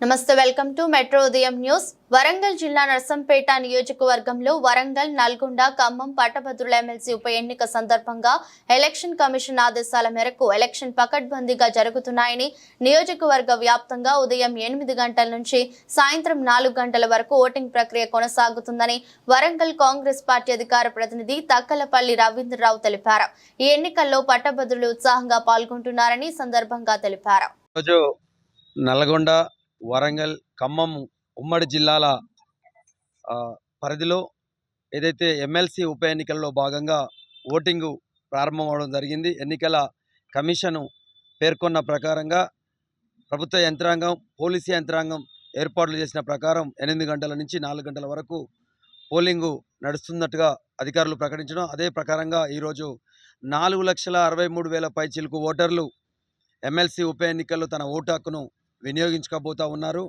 నమస్తే welcome to metro ఉదయం news. Warangal జిల్లా నర్సంపేట నియోజకవర్గంలో వరంగల్ నల్గొండ ఖమ్మం పట్టభద్రుల ఎమ్మెల్సీ ఉప ఎన్నిక సందర్భంగా ఎలక్షన్ కమిషన్ ఆదేశాల మేరకు ఎలక్షన్ పకడ్బందీగా జరుగుతున్నాయని నియోజకవర్గ వ్యాప్తంగా ఉదయం ఎనిమిది గంటల నుంచి సాయంత్రం నాలుగు గంటల వరకు ఓటింగ్ ప్రక్రియ కొనసాగుతుందని వరంగల్ కాంగ్రెస్ పార్టీ అధికార ప్రతినిధి తక్కలపల్లి రవీంద్రరావు తెలిపారు. ఈ ఎన్నికల్లో పట్టభద్రులు ఉత్సాహంగా పాల్గొంటున్నారని సందర్భంగా తెలిపారు. నల్గొండ వరంగల్ ఖమ్మం ఉమ్మడి జిల్లాల పరిధిలో ఏదైతే ఎమ్మెల్సీ ఉప ఎన్నికల్లో భాగంగా ఓటింగు ప్రారంభమవడం జరిగింది. ఎన్నికల కమిషను పేర్కొన్న ప్రకారంగా ప్రభుత్వ యంత్రాంగం పోలీసు యంత్రాంగం ఏర్పాట్లు చేసిన ప్రకారం ఎనిమిది గంటల నుంచి నాలుగు గంటల వరకు పోలింగు నడుస్తున్నట్టుగా అధికారులు ప్రకటించడం. అదే ప్రకారంగా ఈరోజు నాలుగు లక్షల అరవై మూడు వేల పైచిలుకు ఓటర్లు ఎమ్మెల్సీ ఉప ఎన్నికల్లో తన ఓటు హక్కును వినియోగించుకోబోతూ ఉన్నారు.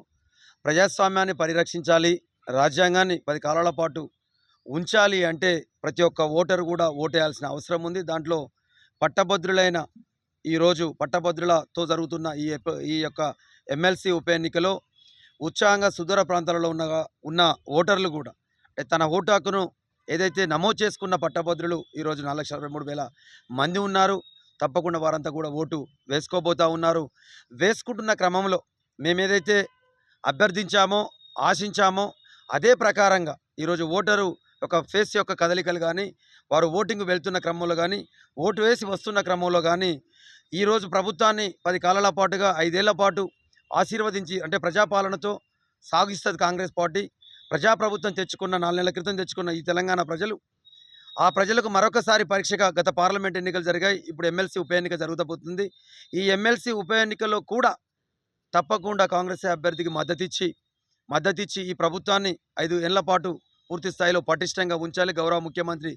ప్రజాస్వామ్యాన్ని పరిరక్షించాలి రాజ్యాంగాన్ని పది కాలాల పాటు ఉంచాలి అంటే ప్రతి ఒక్క ఓటరు కూడా ఓటేయాల్సిన అవసరం ఉంది. దాంట్లో పట్టభద్రులైన ఈరోజు పట్టభద్రులతో జరుగుతున్న ఈ ఈ యొక్క ఎమ్మెల్సీ ఉప ఎన్నికలో ఉత్సాహంగా సుదూర ప్రాంతాలలో ఉన్న ఉన్న ఓటర్లు కూడా తన ఓటు హక్కును ఏదైతే నమోదు చేసుకున్న పట్టభద్రులు ఈరోజు నాలుగు లక్షల మూడు వేల మంది ఉన్నారు. తప్పకుండా వారంతా కూడా ఓటు వేసుకోబోతా ఉన్నారు. వేసుకుంటున్న క్రమంలో మేము ఏదైతే అభ్యర్థించామో ఆశించామో అదే ప్రకారంగా ఈరోజు ఓటరు యొక్క ఫేస్ యొక్క కదలికలు కానీ వారు ఓటింగ్ వెళ్తున్న క్రమంలో కానీ ఓటు వేసి వస్తున్న క్రమంలో కానీ ఈరోజు ప్రభుత్వాన్ని పది కాలాల పాటుగా ఐదేళ్ళ పాటు ఆశీర్వదించి అంటే ప్రజాపాలనతో సాగిస్తుంది కాంగ్రెస్ పార్టీ. ప్రజాప్రభుత్వం తెచ్చుకున్న నాలుగు నెలల క్రితం తెచ్చుకున్న ఈ తెలంగాణ ప్రజలు ఆ ప్రజలకు మరొకసారి పరీక్షగా గత పార్లమెంట్ ఎన్నికలు జరిగాయి. ఇప్పుడు ఎమ్మెల్సీ ఉప ఎన్నిక జరుగుతబోతుంది. ఈ ఎమ్మెల్సీ ఉప ఎన్నికల్లో కూడా తప్పకుండా కాంగ్రెస్ అభ్యర్థికి మద్దతిచ్చి మద్దతిచ్చి ఈ ప్రభుత్వాన్ని ఐదు ఏళ్ళ పాటు పూర్తి స్థాయిలో పటిష్టంగా ఉంచాలి. గౌరవ ముఖ్యమంత్రి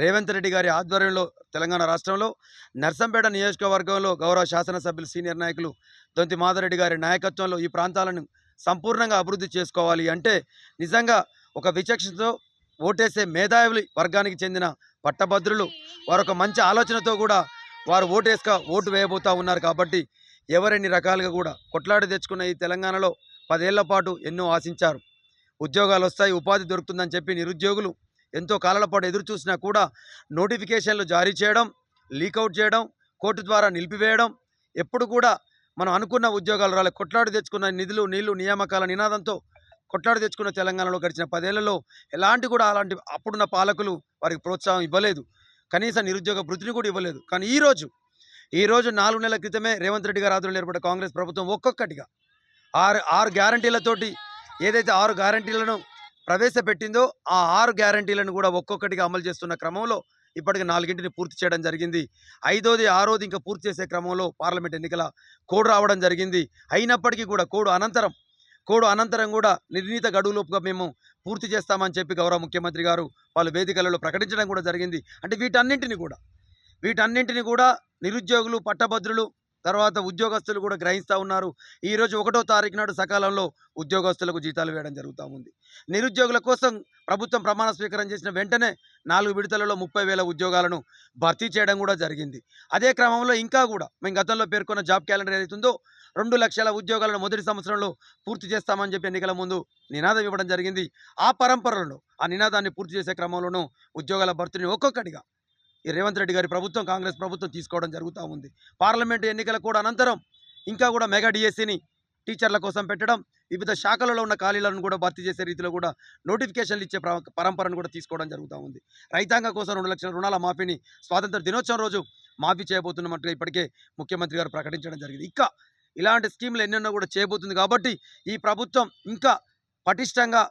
రేవంత్ రెడ్డి గారి ఆధ్వర్యంలో తెలంగాణ రాష్ట్రంలో నర్సంపేట నియోజకవర్గంలో గౌరవ శాసనసభ్యులు సీనియర్ నాయకులు దొంతి మాధరెడ్డి గారి నాయకత్వంలో ఈ ప్రాంతాలను సంపూర్ణంగా అభివృద్ధి చేసుకోవాలి అంటే నిజంగా ఒక విచక్షణతో ఓటేసే మేధావులు వర్గానికి చెందిన పట్టభద్రులు వారు ఒక మంచి ఆలోచనతో కూడా వారు ఓటేసుక ఓటు వేయబోతా ఉన్నారు కాబట్టి ఎవరెన్ని రకాలుగా కూడా కొట్లాడి తెచ్చుకున్న ఈ తెలంగాణలో పదేళ్ళ పాటు ఎన్నో ఆశించారు. ఉద్యోగాలు వస్తాయి ఉపాధి దొరుకుతుందని చెప్పి నిరుద్యోగులు ఎంతో కాలాల పాటు ఎదురు చూసినా కూడా నోటిఫికేషన్లు జారీ చేయడం లీకౌట్ చేయడం కోర్టు ద్వారా నిలిపివేయడం ఎప్పుడు కూడా మనం అనుకున్న ఉద్యోగాలు రాలే. కొట్లాడి తెచ్చుకున్న నిధులు నీళ్ళు నియామకాల నినాదంతో కొట్లాడి తెచ్చుకున్న తెలంగాణలో గడిచిన పదేళ్ళలో ఎలాంటి కూడా అలాంటి అప్పుడున్న పాలకులు వారికి ప్రోత్సాహం ఇవ్వలేదు. కనీస నిరుద్యోగ భృతిని కూడా ఇవ్వలేదు. కానీ ఈరోజు ఈరోజు నాలుగు నెలల క్రితమే రేవంత్ రెడ్డి గారు ఆధ్వర్యంలో ఏర్పడ్డ కాంగ్రెస్ ప్రభుత్వం ఒక్కొక్కటిగా ఆరు ఆరు గ్యారంటీలతోటి ఏదైతే ఆరు గ్యారంటీలను ప్రవేశపెట్టిందో ఆ ఆరు గ్యారంటీలను కూడా ఒక్కొక్కటిగా అమలు చేస్తున్న క్రమంలో ఇప్పటికి నాలుగింటిని పూర్తి చేయడం జరిగింది. ఐదోది ఆరోది ఇంకా పూర్తి చేసే క్రమంలో పార్లమెంట్ ఎన్నికల కోడ్ రావడం జరిగింది. అయినప్పటికీ కూడా కోడ్ అనంతరం కోడు అనంతరం కూడా నిర్ణీత గడువులోపుగా మేము పూర్తి చేస్తామని చెప్పి గౌరవ ముఖ్యమంత్రి గారు వాళ్ళు వేదికలలో ప్రకటించడం కూడా జరిగింది. అంటే వీటన్నింటిని కూడా వీటన్నింటిని కూడా నిరుద్యోగులు పట్టభద్రులు తర్వాత ఉద్యోగస్తులు కూడా గ్రహిస్తూ ఉన్నారు. ఈరోజు ఒకటో తారీఖు నాడు సకాలంలో ఉద్యోగస్తులకు జీతాలు వేయడం జరుగుతూ ఉంది. నిరుద్యోగుల కోసం ప్రభుత్వం ప్రమాణ స్వీకారం చేసిన వెంటనే నాలుగు విడతలలో ముప్పై వేల ఉద్యోగాలను భర్తీ చేయడం కూడా జరిగింది. అదే క్రమంలో ఇంకా కూడా మేము గతంలో పేర్కొన్న జాబ్ క్యాలెండర్ ఏదైతుందో రెండు లక్షల ఉద్యోగాలను మొదటి సంవత్సరంలో పూర్తి చేస్తామని చెప్పి ఎన్నికల ముందు నినాదం ఇవ్వడం జరిగింది. ఆ పరంపరలో ఆ నినాదాన్ని పూర్తి చేసే క్రమంలోనూ ఉద్యోగాల భర్తీని ఒక్కొక్కటిగా ఈ రేవంత్ రెడ్డి గారి ప్రభుత్వం కాంగ్రెస్ ప్రభుత్వం తీసుకోవడం జరుగుతూ ఉంది. పార్లమెంటు ఎన్నికల కూడా అనంతరం ఇంకా కూడా మెగా డిఎస్సిని టీచర్ల కోసం పెట్టడం వివిధ శాఖలలో ఉన్న ఖాళీలను కూడా భర్తీ చేసే రీతిలో కూడా నోటిఫికేషన్లు ఇచ్చే పరంపరను కూడా తీసుకోవడం జరుగుతూ ఉంది. రైతాంగం కోసం రెండు లక్షల రుణాల మాఫీని స్వాతంత్ర దినోత్సవం రోజు మాఫీ చేయబోతున్నట్టుగా ఇప్పటికే ముఖ్యమంత్రి గారు ప్రకటించడం జరిగింది. ఇంకా ఇలాంటి స్కీములు ఎన్నెన్నో కూడా చేయబోతుంది కాబట్టి ఈ ప్రభుత్వం ఇంకా పటిష్టంగా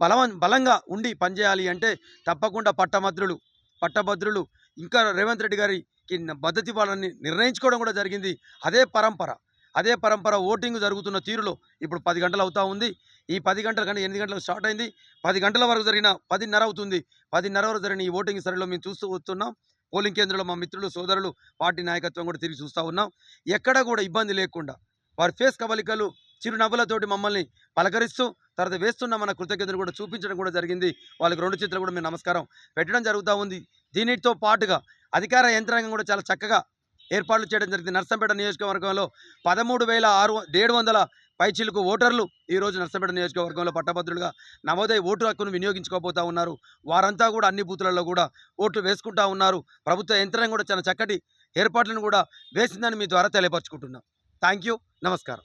బలవం బలంగా ఉండి పనిచేయాలి అంటే తప్పకుండా పట్టభద్రులు పట్టభద్రులు ఇంకా రేవంత్ రెడ్డి గారికి మద్దతు ఇవ్వాలని నిర్ణయించుకోవడం కూడా జరిగింది. అదే పరంపర అదే పరంపర ఓటింగ్ జరుగుతున్న తీరులో ఇప్పుడు పది గంటలు అవుతా ఉంది. ఈ పది గంటల కంటే ఎనిమిది గంటలకు స్టార్ట్ అయింది. పది గంటల వరకు జరిగిన పదిన్నర అవుతుంది. పదిన్నర వరకు జరిగిన ఈ ఓటింగ్ సరిలో మేము చూస్తూ వస్తున్నాం. పోలింగ్ కేంద్రంలో మా మిత్రులు సోదరులు పార్టీ నాయకత్వం కూడా తిరిగి చూస్తూ ఉన్నాం. ఎక్కడ కూడా ఇబ్బంది లేకుండా వారి ఫేస్ కవలికలు చిరునవ్వులతోటి మమ్మల్ని పలకరిస్తూ తర్వాత వేస్తున్న మన కృతజ్ఞతలు కూడా చూపించడం కూడా జరిగింది. వాళ్ళకి రెండు చేతులు కూడా మేము నమస్కారం పెట్టడం జరుగుతూ ఉంది. దీనితో పాటుగా అధికార యంత్రాంగం కూడా చాలా చక్కగా ఏర్పాట్లు చేయడం జరిగింది. నర్సంపేట నియోజకవర్గంలో పదమూడు వేల ఆరు ఏడు వందల పైచిలుకు ఓటర్లు ఈరోజు నర్సంపేట నియోజకవర్గంలో పట్టభద్రులుగా నవోదయ ఓటు హక్కును వినియోగించుకోబోతూ ఉన్నారు. వారంతా కూడా అన్ని బూతులలో కూడా ఓట్లు వేసుకుంటా ఉన్నారు. ప్రభుత్వ యంత్రాంగం కూడా చాలా చక్కటి ఏర్పాట్లను కూడా వేసిందని మీ ద్వారా తెలియపరచుకుంటున్నాం. థ్యాంక్ యూ నమస్కారం.